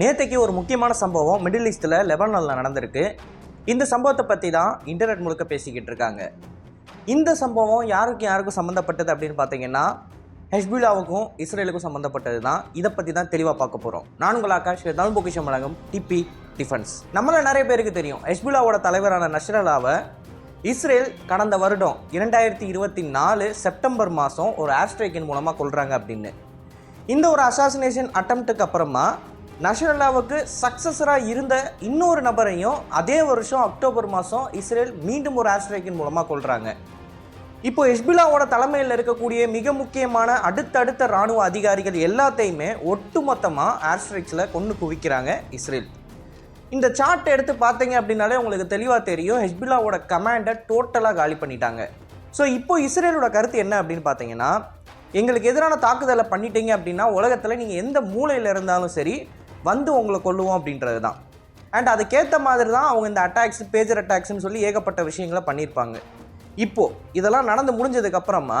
நேத்தைக்கு ஒரு முக்கியமான சம்பவம் மிடில் ஈஸ்டில் லெபனானில் நடந்திருக்கு. இந்த சம்பவத்தை பற்றி தான் இன்டர்நெட் முழுக்க பேசிக்கிட்டு இருக்காங்க. இந்த சம்பவம் யாருக்கும் யாருக்கும் சம்மந்தப்பட்டது அப்படின்னு பார்த்தீங்கன்னா ஹெஸ்புல்லாவுக்கும் இஸ்ரேலுக்கும் சம்மந்தப்பட்டது தான். இதை பற்றி தான் தெளிவாக பார்க்க போகிறோம் நான் உங்கள் ஆகாஷ் தமிழ் பொக்கிஷம் வழங்கும் டிபி டிஃபென்ஸ். நம்மள நிறைய பேருக்கு தெரியும். ஹெஸ்புல்லாவோட தலைவரான நஷ்ரலாவை இஸ்ரேல் கடந்த வருடம் இரண்டாயிரத்தி இருபத்தி நாலு செப்டம்பர் மாதம் ஒரு ஆஸ்ட்ரேக்கின் மூலமாக கொள்கிறாங்க அப்படின்னு. இந்த ஒரு அசாசினேஷன் அட்டம்ப்ட்டுக்கு அப்புறமா நஷரல்லாவுக்கு சக்சஸராக இருந்த இன்னொரு நபரையும் அதே வருஷம் அக்டோபர் மாதம் இஸ்ரேல் மீண்டும் ஒரு ஆஸ்ட்ரேக்கின் மூலமாக கொள்கிறாங்க இப்போ ஹெஸ்பிலாவோட தலைமையில் இருக்கக்கூடிய மிக முக்கியமான அடுத்தடுத்த ராணுவ அதிகாரிகள் எல்லாத்தையுமே ஒட்டுமொத்தமாக ஏர்ஸ்ட்ரைக்ஸில் கொண்டு குவிக்கிறாங்க இஸ்ரேல். இந்த சார்ட் எடுத்து பார்த்தீங்க அப்படின்னாலே உங்களுக்கு தெளிவாக தெரியும். ஹெஸ்பிலாவோட கமாண்டை டோட்டலாக காலி பண்ணிட்டாங்க. ஸோ இப்போ இஸ்ரேலோட கருத்து என்ன அப்படின்னு பார்த்தீங்கன்னா எங்களுக்கு எதிரான தாக்குதலை பண்ணிட்டீங்க அப்படின்னா உலகத்தில் நீங்கள் எந்த மூலையில் இருந்தாலும் சரி வந்து உங்களை கொல்லுவோம் அப்படின்றது தான். அண்ட் அதுக்கேற்ற மாதிரி தான் அவங்க இந்த அட்டாக்ஸ் பேஜர் அட்டாக்ஸ்னு சொல்லி ஏகப்பட்ட விஷயங்களை பண்ணியிருப்பாங்க. இப்போது இதெல்லாம் நடந்து முடிஞ்சதுக்கப்புறமா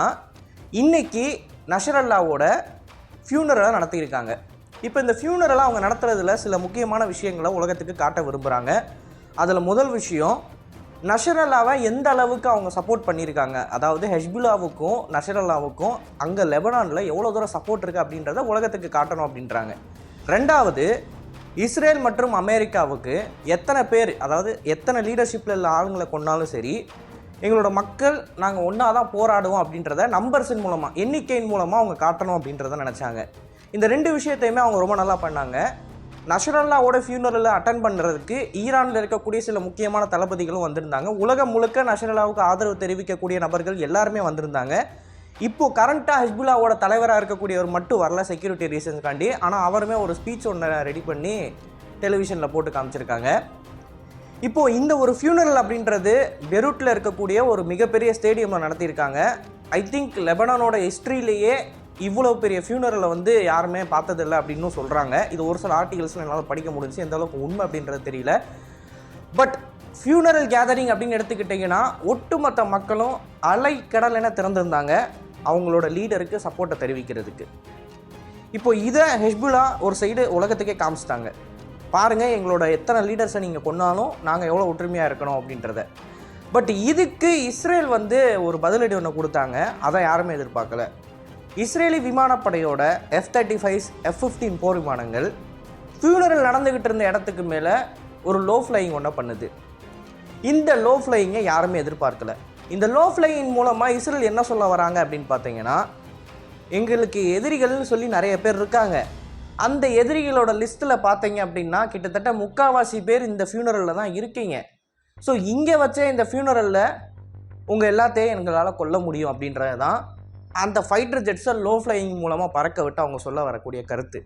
இன்றைக்கி இன்னைக்கு நஷரல்லாவோட ஃபியூனரலை நடத்தியிருக்காங்க. இப்போ இந்த ஃப்யூனரெல்லாம் அவங்க நடத்துறதுல சில முக்கியமான விஷயங்களை உலகத்துக்கு காட்ட விரும்புகிறாங்க அதில் முதல் விஷயம் நஷரல்லாவை எந்த அளவுக்கு அவங்க சப்போர்ட் பண்ணியிருக்காங்க? அதாவது ஹெஸ்புல்லாவுக்கும் நஷரல்லாவுக்கும் அங்கே லெபனானில் எவ்வளோ தூரம் சப்போர்ட் இருக்குது அப்படின்றத உலகத்துக்கு காட்டணும் அப்படின்றாங்க. ரெண்டாவது இஸ்ரேல் மற்றும் அமெரிக்காவுக்கு எத்தனை பேர் அதாவது எத்தனை லீடர்ஷிப்பில் உள்ள ஆளுங்களை கொண்டாலும் சரி எங்களோட மக்கள் நாங்கள் ஒன்றா தான் போராடுவோம் அப்படின்றத நம்பர்ஸின் மூலமாக எண்ணிக்கையின் மூலமாக அவங்க காட்டணும் அப்படின்றத நினச்சாங்க. இந்த ரெண்டு விஷயத்தையுமே அவங்க ரொம்ப நல்லா பண்ணாங்க. நஷரல்லாவோட ஃபியூனரில் அட்டன் பண்ணுறதுக்கு ஈரானில் இருக்கக்கூடிய சில முக்கியமான தளபதிகளும் வந்திருந்தாங்க. உலகம் முழுக்க நஷரல்லாவுக்கு ஆதரவு தெரிவிக்கக்கூடிய நபர்கள் எல்லாருமே வந்திருந்தாங்க. இப்போ கரண்ட்டாக ஹிஸ்புல்லாவோட தலைவராக இருக்கக்கூடியவர் மட்டும் வரல செக்யூரிட்டி ரீசன்ஸ்க்காண்டி ஆனால் அவருமே ஒரு ஸ்பீச் ஒன்று ரெடி பண்ணி டெலிவிஷனில் போட்டு காமிச்சிருக்காங்க. இப்போது இந்த ஒரு ஃபியூனரல் அப்படின்றது பெரூட்டில் இருக்கக்கூடிய ஒரு மிகப்பெரிய ஸ்டேடியமில் நடத்தியிருக்காங்க. ஐ திங்க் லெபனானோட ஹிஸ்ட்ரியிலேயே இவ்வளோ பெரிய ஃபியூனரலை வந்து யாருமே பார்த்ததில்ல அப்படின்னு சொல்கிறாங்க இது ஒரு சில ஆர்டிகல்ஸில் என்னால் படிக்க முடிஞ்சு எந்த அளவுக்கு உண்மை அப்படின்றது தெரியல. பட் ஃபியூனரல் கேதரிங் அப்படின்னு எடுத்துக்கிட்டிங்கன்னா ஒட்டுமொத்த மக்களும் அலை கடல் என திறந்திருந்தாங்க. அவங்களோட லீடருக்கு சப்போர்ட்டை தெரிவிக்கிறதுக்கு. இப்போ இதை ஹெஸ்புல்லா ஒரு சைடு உலகத்துக்கே காமிச்சிட்டாங்க. பாருங்கள் எங்களோட எத்தனை லீடர்ஸை நீங்கள் கொன்னாலும் நாங்கள் எவ்வளோ ஒற்றுமையாக இருக்கணும் அப்படின்றத. பட் இதுக்கு இஸ்ரேல் வந்து ஒரு பதிலடி ஒன்று கொடுத்தாங்க. அதை யாருமே எதிர்பார்க்கல. Israeli விமானப்படையோட F thirty five F fifteen போர் விமானங்கள் ஃபியூனரல் நடந்துக்கிட்டு இருந்த இடத்துக்கு மேலே ஒரு லோ ஃப்ளையிங் ஒன்றை பண்ணுது. இந்த லோ ஃப்ளையிங்கை யாருமே எதிர்பார்க்கல. இந்த லோ ஃப்ளையிங் மூலமாக இஸ்ரேல் என்ன சொல்ல வராங்க அப்படின்னு பார்த்தீங்கன்னா எங்களுக்கு எதிரிகள்னு சொல்லி நிறைய பேர் இருக்காங்க. அந்த எதிரிகளோட லிஸ்ட்டில் பார்த்தீங்க அப்படின்னா கிட்டத்தட்ட முக்காவாசி பேர் இந்த ஃபியூனரலில் தான் இருக்கீங்க. ஸோ இங்கே வச்சே இந்த ஃபியூனரலில் உங்கள் எல்லாத்தையும் எங்களால் கொல்ல முடியும் அப்படின்றது தான் அந்த ஃபைட்டர் ஜெட்ஸை லோ ஃப்ளையிங் மூலமாக பறக்க விட்டு அவங்க சொல்ல வரக்கூடிய கருத்து.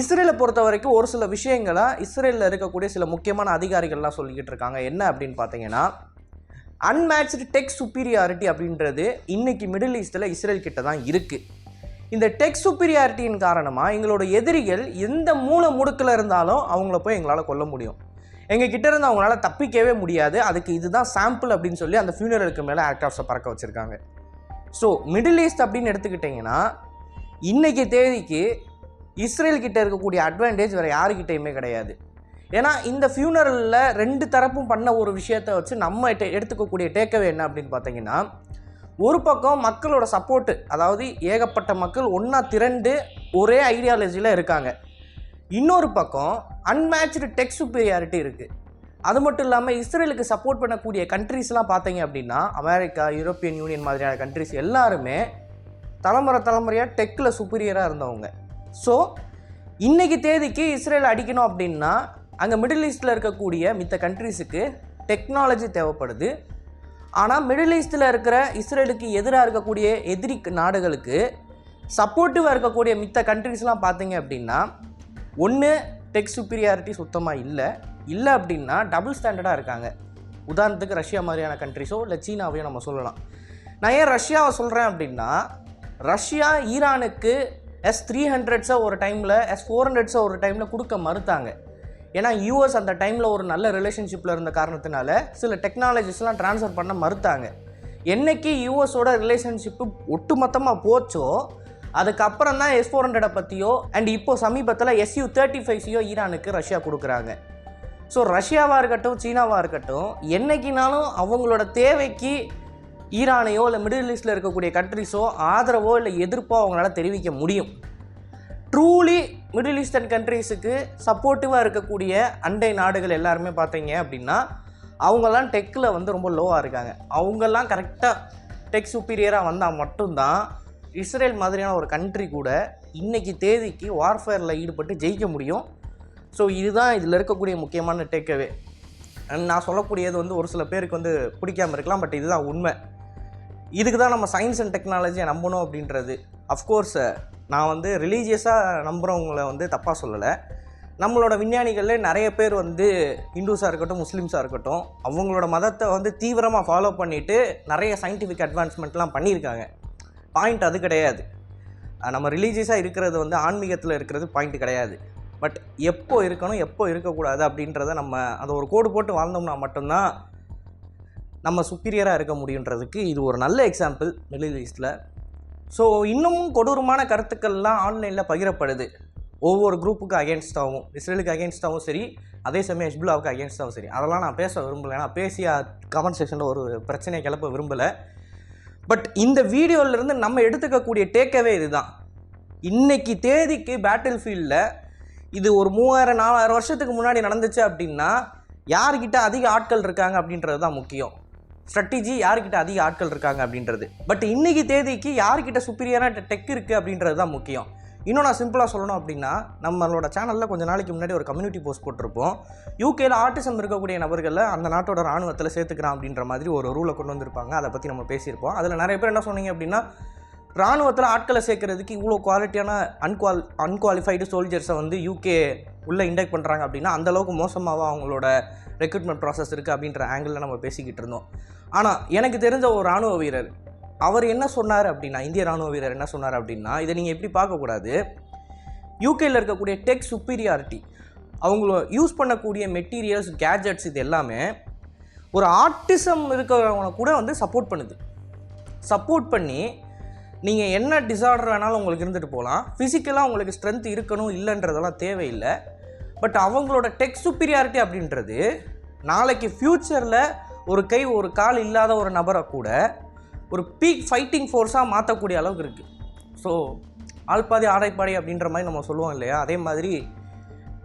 இஸ்ரேலை பொறுத்த வரைக்கும் ஒரு சில விஷயங்களை இஸ்ரேலில் இருக்கக்கூடிய சில முக்கியமான அதிகாரிகள்லாம் சொல்லிக்கிட்டு இருக்காங்க. என்ன அப்படின்னு பார்த்தீங்கன்னா அன்மேட்ச்டு டெக் சுப்பீரியாரிட்டி அப்படின்றது இன்னைக்கு மிடில் ஈஸ்டில் இஸ்ரேல் கிட்ட தான் இருக்குது இந்த டெக் சுப்பீரியாரிட்டியின் காரணமாக எங்களோட எதிரிகள் எந்த மூல முடுக்கில் இருந்தாலும் அவங்கள போய் எங்களால் கொல்ல முடியும். எங்கள் கிட்ட இருந்து அவங்களால தப்பிக்கவே முடியாது. அதுக்கு இதுதான் சாம்பிள் அப்படின்னு சொல்லி அந்த ஃபியூனரலுக்கு மேலே ஏர்க்ராஃப்ட்ஸை பறக்க வச்சுருக்காங்க. ஸோ மிடில் ஈஸ்ட் அப்படின்னு எடுத்துக்கிட்டிங்கன்னா இன்றைக்கி தேதிக்கு இஸ்ரேல் கிட்ட இருக்கக்கூடிய அட்வான்டேஜ் வேறு யாருக்கிட்டேயுமே கிடையாது. ஏன்னா இந்த ஃபியூனரலில் ரெண்டு தரப்பும் பண்ண ஒரு விஷயத்தை வச்சு நம்ம எடுத்துக்கக்கூடிய டேக்கவே என்ன அப்படின்னு பார்த்தீங்கன்னா ஒரு பக்கம் மக்களோட சப்போர்ட்டு அதாவது ஏகப்பட்ட மக்கள் ஒன்றா திரண்டு ஒரே ஐடியாலஜியில் இருக்காங்க. இன்னொரு பக்கம் அன்மேட்ச்டு டெக் சுப்பீரியாரிட்டி இருக்குது அது மட்டும் இல்லாமல் இஸ்ரேலுக்கு சப்போர்ட் பண்ணக்கூடிய கண்ட்ரீஸ்லாம் பார்த்தீங்க அப்படின்னா அமெரிக்கா யூரோப்பியன் யூனியன் மாதிரியான கண்ட்ரீஸ் எல்லாருமே தலைமுறை தலைமுறையாக டெக்கில் சுப்பீரியராக இருந்தவங்க. ஸோ இன்றைக்கி தேதிக்கு இஸ்ரேல் அடிக்கணும் அப்படின்னா அங்கே மிடில் ஈஸ்டில் இருக்கக்கூடிய மித்த கண்ட்ரீஸுக்கு டெக்னாலஜி தேவைப்படுது. ஆனால் மிடில் ஈஸ்டில் இருக்கிற இஸ்ரேலுக்கு எதிராக இருக்கக்கூடிய எதிரி நாடுகளுக்கு சப்போர்ட்டிவாக இருக்கக்கூடிய மித்த கண்ட்ரீஸ்லாம் பார்த்தீங்க அப்படின்னா ஒன்று டெக் சுப்பீரியாரிட்டி சுத்தமாக இல்லை. இல்லை அப்படின்னா டபுள் ஸ்டாண்டர்டாக இருக்காங்க. உதாரணத்துக்கு ரஷ்யா மாதிரியான கண்ட்ரிஸோ இல்லை சீனாவையோ நம்ம சொல்லலாம். நான் ஏன் ரஷ்யாவை சொல்கிறேன் அப்படின்னா ரஷ்யா ஈரானுக்கு எஸ் த்ரீ ஹண்ட்ரட்ஸை ஒரு டைமில் எஸ் ஃபோர் ஹண்ட்ரட்ஸை ஒரு டைமில் கொடுக்க மறுத்தாங்க. ஏன்னா யூஎஸ் அந்த டைமில் ஒரு நல்ல ரிலேஷன்ஷிப்பில் இருந்த காரணத்தினால சில டெக்னாலஜிஸ்லாம் ட்ரான்ஸ்ஃபர் பண்ண மறுத்தாங்க. என்னைக்கு யூஎஸோட ரிலேஷன்ஷிப்பு ஒட்டுமொத்தமாக போச்சோ அதுக்கப்புறம் தான் எஸ் ஃபோர் ஹண்ட்ரடை பற்றியோ அண்ட் இப்போ சமீபத்தில் எஸ்யூ தேர்ட்டி ஃபைவ்ஸையோ ஈரானுக்கு ரஷ்யா கொடுக்குறாங்க. ஸோ ரஷ்யாவாக இருக்கட்டும் சீனாவாக இருக்கட்டும் என்றைக்கினாலும் அவங்களோட தேவைக்கு ஈரானையோ இல்லை மிடில் ஈஸ்டில் இருக்கக்கூடிய கண்ட்ரிஸோ ஆதரவோ இல்லை எதிர்ப்போ அவங்களால தெரிவிக்க முடியும். ட்ரூலி மிடில் ஈஸ்டர்ன் கண்ட்ரீஸுக்கு சப்போர்ட்டிவாக இருக்கக்கூடிய அண்டை நாடுகள் எல்லாருமே பார்த்தீங்க அப்படின்னா அவங்கெல்லாம் டெக்கில் வந்து ரொம்ப லோவாக இருக்காங்க. அவங்கெல்லாம் கரெக்டாக டெக் சுப்பீரியராக வந்தால் மட்டும்தான் இஸ்ரேல் மாதிரியான ஒரு கண்ட்ரி கூட இன்றைக்கி தேதிக்கு வார்ஃபேரில் ஈடுபட்டு ஜெயிக்க முடியும். ஸோ இதுதான் இதில் இருக்கக்கூடிய முக்கியமான டேக்கவே நான் சொல்லக்கூடியது வந்து ஒரு சில பேருக்கு வந்து பிடிக்காம இருக்கலாம் பட் இதுதான் உண்மை. இதுக்கு தான் நம்ம சயின்ஸ் அண்ட் டெக்னாலஜியை நம்பணும் அப்படின்றது. அஃப்கோர்ஸ் நான் வந்து ரிலீஜியஸாக நம்புகிறவங்கள வந்து தப்பாக சொல்லலை. நம்மளோட விஞ்ஞானிகளில் நிறைய பேர் வந்து ஹிந்துஸாக இருக்கட்டும் முஸ்லீம்ஸாக இருக்கட்டும் அவங்களோட மதத்தை வந்து தீவிரமாக ஃபாலோ பண்ணிவிட்டு நிறைய சயின்டிஃபிக் அட்வான்ஸ்மெண்ட்லாம் பண்ணியிருக்காங்க. பாயிண்ட் அது கிடையாது. நம்ம ரிலீஜியஸாக இருக்கிறது வந்து ஆன்மீகத்தில் இருக்கிறது பாயிண்ட் கிடையாது. பட் எப்போ இருக்கணும் எப்போ இருக்கக்கூடாது அப்படின்றத நம்ம அதை ஒரு கோடு போட்டு வாழ்ந்தோம்னா மட்டும்தான் நம்ம சுப்பீரியராக இருக்க முடியுன்றதுக்கு இது ஒரு நல்ல எக்ஸாம்பிள் மிடில் ஈஸ்ட்டில் ஸோ இன்னமும் கொடூரமான கருத்துக்கள்லாம் ஆன்லைனில் பகிரப்படுது. ஒவ்வொரு குரூப்புக்கு அகேன்ஸ்டாகவும் இஸ்ரேலுக்கு அகேன்ஸ்டாகவும் சரி அதே சமயம் ஹிஸ்புல்லாவுக்கு அகேன்ஸ்டாகவும் சரி. அதெல்லாம் நான் பேச விரும்பலை. ஏன்னா பேசி கமெண்ட் செக்ஷனில் ஒரு பிரச்சனையை கிளப்ப விரும்பலை. பட் இந்த வீடியோவிலேருந்து நம்ம எடுத்துக்கக்கூடிய டேக்கவே இதுதான். இன்னைக்கு தேதிக்கு பேட்டில் ஃபீல்டில் இது ஒரு மூவாயிரம் நாலாயிரம் வருஷத்துக்கு முன்னாடி நடந்துச்சு அப்படின்னா யார்கிட்ட அதிக ஆட்கள் இருக்காங்க அப்படின்றது தான் முக்கியம். ஸ்ட்ராட்டஜி யார்கிட்ட அதிக ஆட்கள் இருக்காங்க அப்படின்றது. பட் இன்னைக்கு தேதிக்கு யார்கிட்ட சுப்பீரியரான டெக் இருக்குது அப்படின்றது தான் முக்கியம். இன்னும் நான் சிம்பிளாக சொல்லணும் அப்படின்னா நம்மளோட சேனலில் கொஞ்சம் நாளைக்கு முன்னாடி ஒரு கம்யூனிட்டி போஸ்ட் போட்டிருப்போம். யூகேல ஆர்டிசம் இருக்கக்கூடிய நபர்களை அந்த நாட்டோட ராணுவத்தில் சேர்த்துக்கிறான் அப்படின்ற மாதிரி ஒரு ரூலை கொண்டு வந்திருப்பாங்க. அதை பற்றி நம்ம பேசியிருப்போம். அதில் நிறைய பேர் என்ன சொன்னீங்க அப்படின்னா ராணுவத்தில் ஆட்களை சேர்க்கறதுக்கு இவ்வளோ குவாலிட்டியான அன்குவால் அன்குவாலிஃபைடு சோல்ஜர்ஸை வந்து யூகே உள்ளே இண்டக்ட் பண்ணுறாங்க அப்படின்னா அந்தளவுக்கு மோசமாக அவங்களோட ரெக்ரூட்மெண்ட் ப்ராசஸ் இருக்குது அப்படின்ற ஆங்கிளில் நம்ம பேசிக்கிட்டு இருந்தோம். ஆனால் எனக்கு தெரிஞ்ச ஒரு ராணுவ வீரர் அவர் என்ன சொன்னார் அப்படின்னா இந்திய ராணுவ வீரர் என்ன சொன்னார் அப்படின்னா இதை நீங்கள் எப்படி பார்க்கக்கூடாது யூகேயில் இருக்கக்கூடிய டெக் சுப்பீரியாரிட்டி அவங்கள யூஸ் பண்ணக்கூடிய மெட்டீரியல்ஸ் கேஜெட்ஸ் இது எல்லாமே ஒரு ஆர்டிசம் இருக்கிறவங்க கூட வந்து சப்போர்ட் பண்ணுது. சப்போர்ட் பண்ணி நீங்கள் என்ன டிசார்டர் வேணாலும் உங்களுக்கு இருந்துட்டு போகலாம். ஃபிசிக்கலாக உங்களுக்கு ஸ்ட்ரென்த் இருக்கணும் இல்லைன்றதெல்லாம் தேவையில்லை. பட் அவங்களோட டெக் சுப்பீரியாரிட்டி அப்படின்றது நாளைக்கு ஃப்யூச்சரில் ஒரு கை ஒரு கால் இல்லாத ஒரு நபரை கூட ஒரு பீக் ஃபைட்டிங் ஃபோர்ஸாக மாற்றக்கூடிய அளவுக்கு இருக்குது ஸோ ஆள் பாதி ஆடைப்பாடை அப்படின்ற மாதிரி நம்ம சொல்லுவோம் இல்லையா? அதே மாதிரி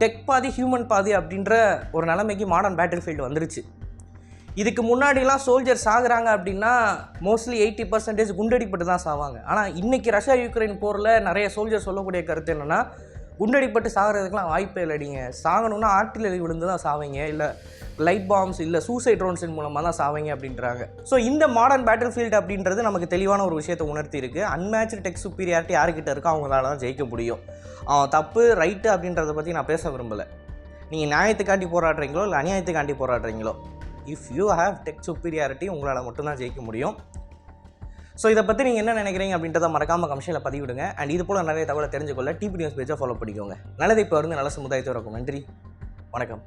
டெக் பாதி ஹியூமன் பாதி அப்படின்ற ஒரு நிலைமைக்கு மாடர்ன் பேட்டில் ஃபீல்டு வந்துருச்சு. இதுக்கு முன்னாடிலாம் சோல்ஜர் சாகுறாங்க அப்படின்னா மோஸ்ட்லி எயிட்டி பர்சன்டேஜ் குண்டடிப்பட்டு தான் சாவாங்க. ஆனால் இன்றைக்கி ரஷ்யா யுக்ரைன் போரில் நிறைய சோல்ஜர் சொல்லக்கூடிய கருத்து என்னென்னா குண்டடிப்பட்டு சாகிறதுக்கெலாம் வாய்ப்பே இல்லைடிங்க சாகணும்னா ஆர்டிலரி விழுந்து தான் சாவீங்க இல்லை லைட் பாம்ஸ் இல்லை சூசைட் ட்ரோன்ஸின் மூலமாக தான் சாவீங்க அப்படின்றாங்க. ஸோ இந்த மாடர்ன் பேட்டில் ஃபீல்டு அப்படின்றது நமக்கு தெளிவான ஒரு விஷயத்தை உணர்த்தி இருக்கு. அன்மேட்ச் டெக் சுப்பீரியாரிட்டி யார்கிட்ட இருக்கோ அவங்களால தான் ஜெயிக்க முடியும். அவன் தப்பு ரைட்டு அப்படின்றத பற்றி நான் பேச விரும்பலை. நீங்கள் நியாயத்துக்காண்டி போராடுறீங்களோ இல்லை அநியாயத்துக்காண்டி போராடுறீங்களோ? If you have tech superiority உங்களால் மட்டும்தான் ஜெயிக்க முடியும். ஸோ இதை பற்றி நீங்கள் என்ன நினைக்கிறீங்க அப்படின்றத மறக்காமல் கமிஷனில் பதிவிடுங்க. அண்ட் இது போல் நிறைய தகவலை தெரிஞ்சுக்கொள்ள டிபி நியூஸ் பேஜை ஃபாலோ பண்ணிக்கோங்க. நல்லதை இப்போ இருந்து நல்ல சமுதாயத்தோட இருக்கும். நன்றி. வணக்கம்.